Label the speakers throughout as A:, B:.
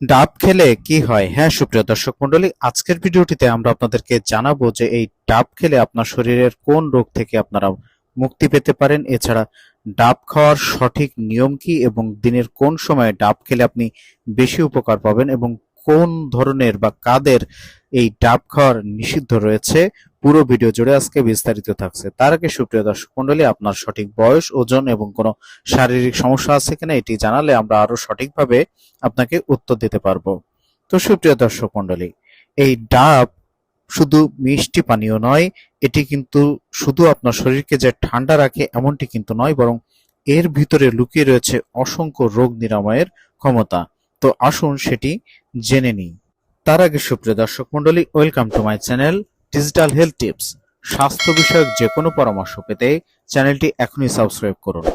A: ডাব খেলে কি হয়? হ্যাঁ সুপ্রিয় দর্শক মন্ডলী আজকের ভিডিওটিতে আমরা আপনাদেরকে জানাব যে এই ডাব খেলে আপনার শরীরের কোন রোগ থেকে আপনারা মুক্তি পেতে পারেন। এছাড়া ডাব খাওয়ার সঠিক নিয়ম কি এবং দিনের কোন সময়ে ডাব খেলে আপনি বেশি উপকার পাবেন এবং কোন ধরনের বা কাদের এই ডাব খাওয়ার নিষিদ্ধ রয়েছে পুরো ভিডিও জুড়ে আজকে বিস্তারিত থাকছে। তার আগে সুপ্রিয় দর্শক মণ্ডলী আপনার সঠিক বয়স, ওজন এবং কোনো শারীরিক সমস্যা আছে কিনা এটি জানালে আমরা আরও সঠিকভাবে আপনাকে উত্তর দিতে পারব। তো সুপ্রিয় দর্শক মণ্ডলী এই ডাব শুধু মিষ্টি পানীয় নয়, এটি কিন্তু শুধু আপনার শরীরকে যে ঠান্ডা রাখে এমনটি কিন্তু নয়, বরং এর ভিতরে লুকিয়ে রয়েছে অসংখ্য রোগ নিরাময়ের ক্ষমতা। তো আসুন সেটি জেনে নিই। তার আগে সুপ্রিয় দর্শক মণ্ডলী welcome to my channel. Digital health tips স্বাস্থ্য বিষয়ক যে কোনো পরামর্শ পেতে চ্যানেলটি এখনই সাবস্ক্রাইব করুন।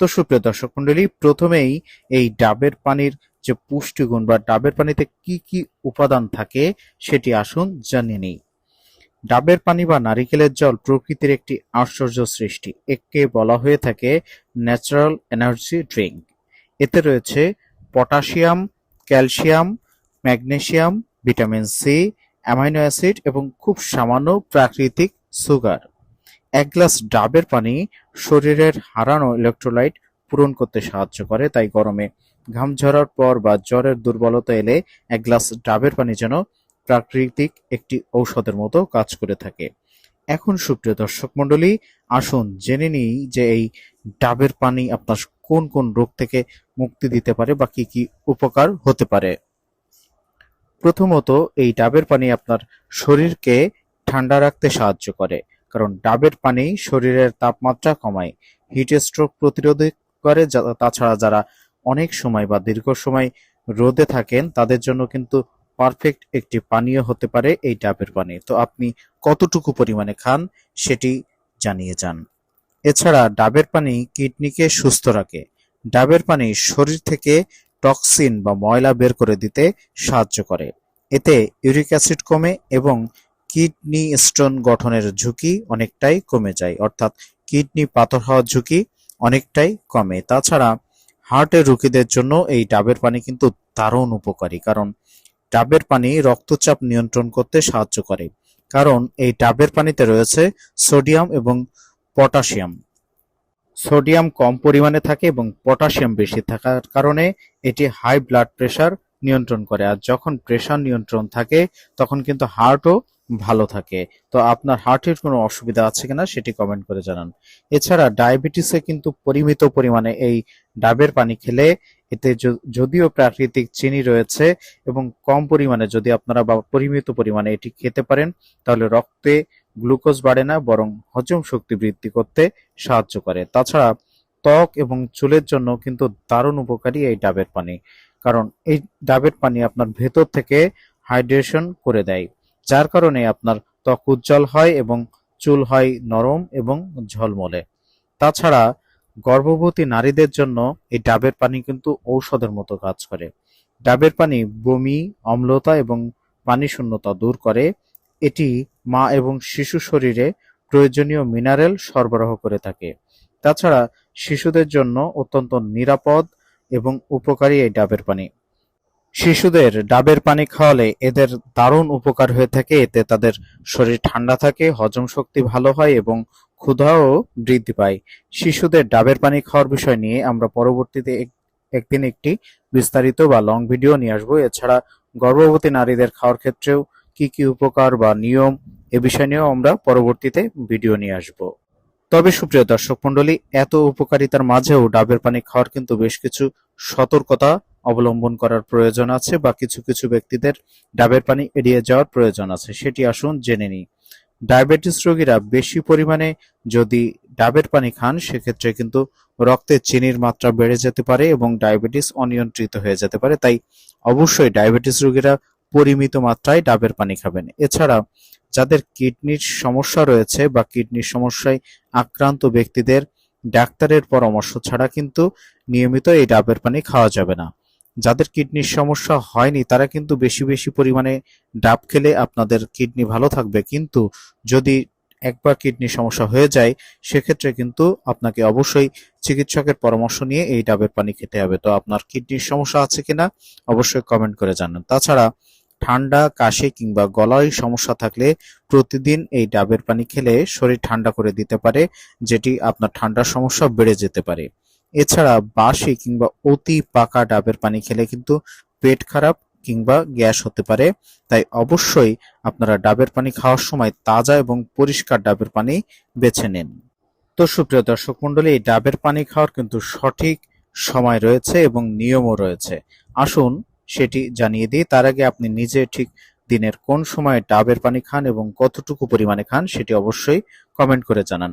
A: তো সুপ্রিয় দর্শক মণ্ডলী, প্রথমেই এই ডাবের পানির যে পুষ্টিগুণ বা ডাবের পানিতে কি কি উপাদান থাকে সেটি আসুন জানিয়ে নিই। ডাবের পানি বা নারিকেলের জল প্রকৃতির একটি আশ্চর্য সৃষ্টি। একে বলা হয়ে থাকে ন্যাচারাল এনার্জি ড্রিঙ্ক এতে রয়েছে potassium calcium magnesium vitamin C amino acid এবং খুব সামান্য প্রাকৃতিক সুগার। এক গ্লাস ডাবের পানি শরীরের হারানো ইলেকট্রোলাইট পূরণ করতে সাহায্য করে, তাই গরমে ঘাম ঝরার পর বা জ্বরের দুর্বলতা এলে এক গ্লাস ডাবের পানি যেন প্রাকৃতিক একটি ঔষধের মতো কাজ করে থাকে। এখন সুপ্রিয় দর্শক মণ্ডলী, আসুন জেনে নিই যে এই ডাবের পানি আপনার কোন কোন রোগ থেকে মুক্তি দিতে পারে বা কি কি উপকার হতে পারে। প্রথমত এই ডাবের পানি আপনার শরীরকে ঠান্ডা রাখতে সাহায্য করে, কারণ ডাবের পানি শরীরের তাপমাত্রা কমায় হিট স্ট্রোক প্রতিরোধ করে তাছাড়া যারা অনেক সময় বা দীর্ঘ সময় রোদে থাকেন, তাদের জন্য কিন্তু পারফেক্ট একটি পানীয় হতে পারে এই ডাবের পানি। তো আপনি কতটুকু পরিমাণে খান সেটি জানিয়ে যান। এছাড়া ডাবের পানি কিডনিকে সুস্থ রাখে। ডাবের পানি শরীর থেকে টক্সিন বা ময়লা বের করে দিতে সাহায্য করে। এতে ইউরিক অ্যাসিড কমে এবং কিডনি স্টোন গঠনের ঝুঁকি অনেকটাই কমে যায়, অর্থাৎ কিডনি পাথর হওয়ার ঝুঁকি অনেকটাই কমে। তাছাড়া হার্টের রোগীদের জন্য এই ডাবের পানি কিন্তু দারুণ উপকারী, কারণ ডাবের পানি রক্তচাপ নিয়ন্ত্রণ করতে সাহায্য করে, কারণ এই ডাবের পানিতে রয়েছে সোডিয়াম এবং পটাশিয়াম। সোডিয়াম কম পরিমাণে থাকে এবং পটাশিয়াম বেশি থাকার কারণে এটি হাই ব্লাড প্রেশার নিয়ন্ত্রণ করে। আর যখন প্রেশার নিয়ন্ত্রণ থাকে, তখন কিন্তু হার্টও ভালো থাকে। তো আপনার হার্টের কোনো অসুবিধা আছে কিনা সেটি কমেন্ট করে জানান। এছাড়া ডায়াবেটিসে কিন্তু পরিমিত পরিমাণে এই ডাবের পানি খেলে এতে যদিও প্রাকৃতিক চিনি রয়েছে এবং কম পরিমাণে যদি আপনারা বা পরিমিত পরিমাণে এটি খেতে পারেন, তাহলে রক্তে গ্লুকোজ বাড়ে না, বরং হজম শক্তি বৃদ্ধি করতে সাহায্য করে। তাছাড়া ত্বক এবং চুলের জন্য কিন্তু দারুণ উপকারী এই ডাবের পানি। কারণ এই ডাবের পানি আপনার ভেতর থেকে হাইড্রেশন করে দেয়, যার কারণে আপনার ত্বক উজ্জ্বল হয় এবং চুল হয় নরম এবং ঝলমলে। তাছাড়া গর্ভবতী নারীদের জন্য এই ডাবের পানি কিন্তু ঔষধের মতো কাজ করে। ডাবের পানি বমি, অম্লতা এবং পানি শূন্যতা দূর করে। এটি মা এবং শিশু শরীরে প্রয়োজনীয় মিনারেল সরবরাহ করে থাকে। তাছাড়া শিশুদের জন্য অত্যন্ত নিরাপদ এবং উপকারী এই ডাবের পানি। শিশুদের ডাবের পানি খাওয়ালে এদের দারুণ উপকার হয়ে থাকে, এতে তাদের শরীর ঠান্ডা থাকে, হজম শক্তি ভালো হয় এবং ক্ষুধাও বৃদ্ধি পায়। শিশুদের ডাবের পানি খাওয়ার বিষয় নিয়ে আমরা পরবর্তীতে এক- একদিন একটি বিস্তারিত বা লং ভিডিও নিয়ে আসব। এছাড়া গর্ভবতী নারীদের খাওয়ার ক্ষেত্রেও কি কি উপকার বা নিয়ম এ বিষয় নিয়েও আমরা পরবর্তীতে ভিডিও নিয়ে আসব। তবে সুপ্রিয় দর্শক মন্ডলী এত উপকারিতার মাঝেও ডাবের পানি খাওয়ার কিন্তু বেশ কিছু সতর্কতা অবলম্বন করার প্রয়োজন আছে বা কিছু কিছু ব্যক্তিদের ডাবের পানি এড়িয়ে যাওয়ার প্রয়োজন আছে, সেটি আসুন জেনে নিই। ডায়াবেটিস রোগীরা বেশি পরিমাণে যদি ডাবের পানি খান, সেক্ষেত্রে কিন্তু রক্তে চিনির মাত্রা বেড়ে যেতে পারে এবং ডায়াবেটিস অনিয়ন্ত্রিত হয়ে যেতে পারে। তাই অবশ্যই ডায়াবেটিস রোগীরা পরিমিত মাত্রায় ডাবের পানি খাবেন। এছাড়া যাদের কিডনির সমস্যা রয়েছে বা কিডনির সমস্যায় আক্রান্ত ব্যক্তিদের ডাক্তারের পরামর্শ ছাড়া কিন্তু নিয়মিত এই ডাবের পানি খাওয়া যাবে না। যাদের কিডনির সমস্যা হয়নি, তারা কিন্তু বেশি বেশি পরিমাণে ডাব খেলে আপনাদের কিডনি ভালো থাকবে। কিন্তু যদি একবার কিডনি সমস্যা হয়ে যায়, সেক্ষেত্রে কিন্তু আপনাকে অবশ্যই চিকিৎসকের পরামর্শ নিয়ে এই ডাবের পানি খেতে হবে। তো আপনার কিডনির সমস্যা আছে কিনা, অবশ্যই কমেন্ট করে জানান। তাছাড়া ঠান্ডা, কাশি কিংবা গলায় সমস্যা থাকলে প্রতিদিন এই ডাবের পানি খেলে শরীর ঠান্ডা করে দিতে পারে, যেটি আপনার ঠান্ডার সমস্যা বেড়ে যেতে পারে। এছাড়া বাসি কিংবা অতি পাকা ডাবের পানি খেলে কিন্তু পেট খারাপ কিংবা গ্যাস হতে পারে। তাই অবশ্যই আপনারা ডাবের পানি খাওয়ার সময় তাজা এবং পরিষ্কার ডাবের পানি বেছে নিন। তো সুপ্রিয় দর্শক মন্ডলী এই ডাবের পানি খাওয়ার কিন্তু সঠিক সময় রয়েছে এবং নিয়মও রয়েছে। আসুন সেটি জানিয়ে দিই। তার আগে আপনি নিজে ঠিক দিনের কোন সময়ে ডাবের পানি খান এবং কতটুকু পরিমাণে খান সেটি অবশ্যই কমেন্ট করে জানান।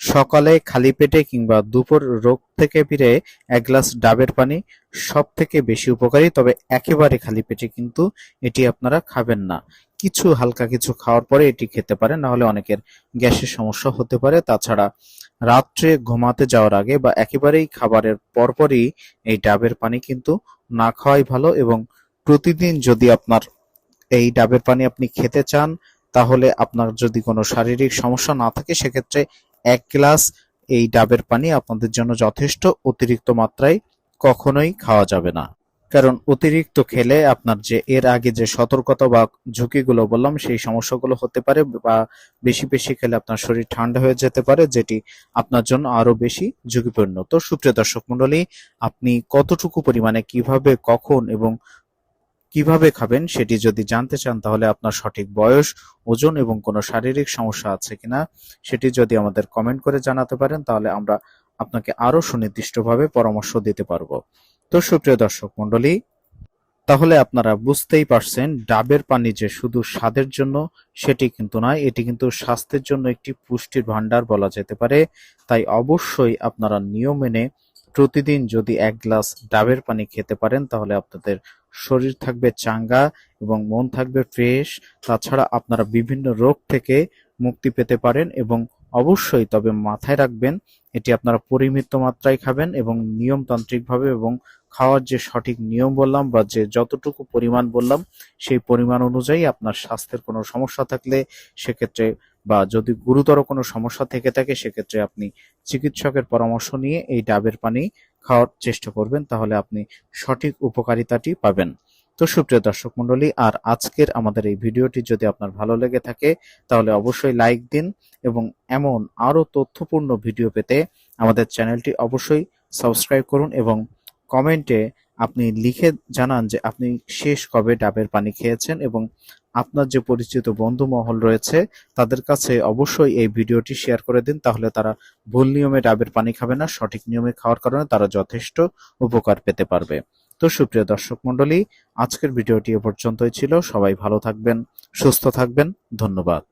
A: সকালে খালি পেটে কিংবা দুপুর রোগ থেকে ফিরে এক গ্লাস ডাবের পানি সব থেকে বেশি উপকারী, তবে একেবারে খালি পেটে কিন্তু এটি আপনারা খাবেন না। কিছু হালকা কিছু খাওয়ার পরে এটি খেতে পারেন নাহলে অনেকের গ্যাসের সমস্যা হতে পারে। তাছাড়া রাত্রে ঘুমাতে যাওয়ার আগে বা একেবারেই খাবারের পরপরই এই ডাবের পানি কিন্তু না খাওয়াই ভালো এবং প্রতিদিন যদি আপনার এই ডাবের পানি আপনি খেতে চান, তাহলে আপনার যদি কোনো শারীরিক সমস্যা না থাকে, সেক্ষেত্রে এক গ্লাস এই ডাবের পানি আপনাদের জন্য যথেষ্ট অতিরিক্ত মাত্রায় কখনোই খাওয়া যাবে না। কারণ অতিরিক্ত খেলে আপনার যে, এর আগে যে সতর্কতা বা ঝুঁকিগুলো বললাম, সেই সমস্যাগুলো হতে পারে বা বেশি বেশি খেলে আপনার শরীর ঠান্ডা হয়ে যেতে পারে, যেটি আপনার জন্য আরও বেশি ঝুঁকিপূর্ণ। তো সুপ্রিয় দর্শক মন্ডলী আপনি কতটুকু পরিমাণে কীভাবে, কখন এবং কীভাবে খাবেন সেটি যদি জানতে চান, তাহলে আপনার সঠিক বয়স, ওজন এবং কোনো শারীরিক সমস্যা আছে কিনা সেটি যদি আমাদের কমেন্ট করে জানাতে পারেন, তাহলে আমরা আপনাকে আরও সুনির্দিষ্টভাবে পরামর্শ দিতে পারব। তো সুপ্রিয় দর্শক মন্ডলী তাহলে আপনারা বুঝতেই পারছেন, ডাবের পানি যে শুধু স্বাদের জন্য সেটি কিন্তু নয়, এটি কিন্তু স্বাস্থ্যের জন্য একটি পুষ্টির ভান্ডার বলা যেতে পারে। তাই অবশ্যই আপনারা নিয়ম মেনে প্রতিদিন যদি এক গ্লাস ডাবের পানি খেতে পারেন, তাহলে আপনাদের শরীর থাকবে চাঙ্গা এবং মন থাকবে ফ্রেশ। তাছাড়া আপনারা বিভিন্ন রোগ থেকে মুক্তি পেতে পারেন এবং অবশ্যই তবে মাথায় রাখবেন, এটি আপনারা পরিমিত মাত্রায় খাবেন এবং নিয়মতান্ত্রিকভাবে এবং খাওয়ার যে সঠিক নিয়ম বললাম বা যে যতটুকু পরিমাণ বললাম, সেই পরিমাণ অনুযায়ী আপনার স্বাস্থ্যের কোনো সমস্যা থাকলে সেক্ষেত্রে বা যদি গুরুতর কোনো সমস্যা থেকে থাকে, সেক্ষেত্রে আপনি চিকিৎসকের পরামর্শ নিয়ে এই ডাবের পানি খাওয়ার চেষ্টা করবেন, তাহলে আপনি সঠিক উপকারিতাটি পাবেন। তো সুপ্রিয় দর্শক মন্ডলী আর আজকের আমাদের এই ভিডিওটি যদি আপনার ভালো লেগে থাকে, তাহলে অবশ্যই লাইক দিন এবং এমন আরও তথ্যপূর্ণ ভিডিও পেতে আমাদের চ্যানেলটি অবশ্যই সাবস্ক্রাইব করুন এবং কমেন্টে আপনি লিখে জানান যে আপনি শেষ কবে ডাবের পানি খেয়েছেন এবং আপনার যে পরিচিত বন্ধু মহল রয়েছে, তাদের কাছে অবশ্যই এই ভিডিওটি শেয়ার করে দিন। তাহলে তারা ভুল নিয়মে ডাবের পানি খাবে না, সঠিক নিয়মে খাওয়ার কারণে তারা যথেষ্ট উপকার পেতে পারবে। তো সুপ্রিয় দর্শক মন্ডলী আজকের ভিডিওটি এ পর্যন্তই ছিল। সবাই ভালো থাকবেন, সুস্থ থাকবেন। ধন্যবাদ।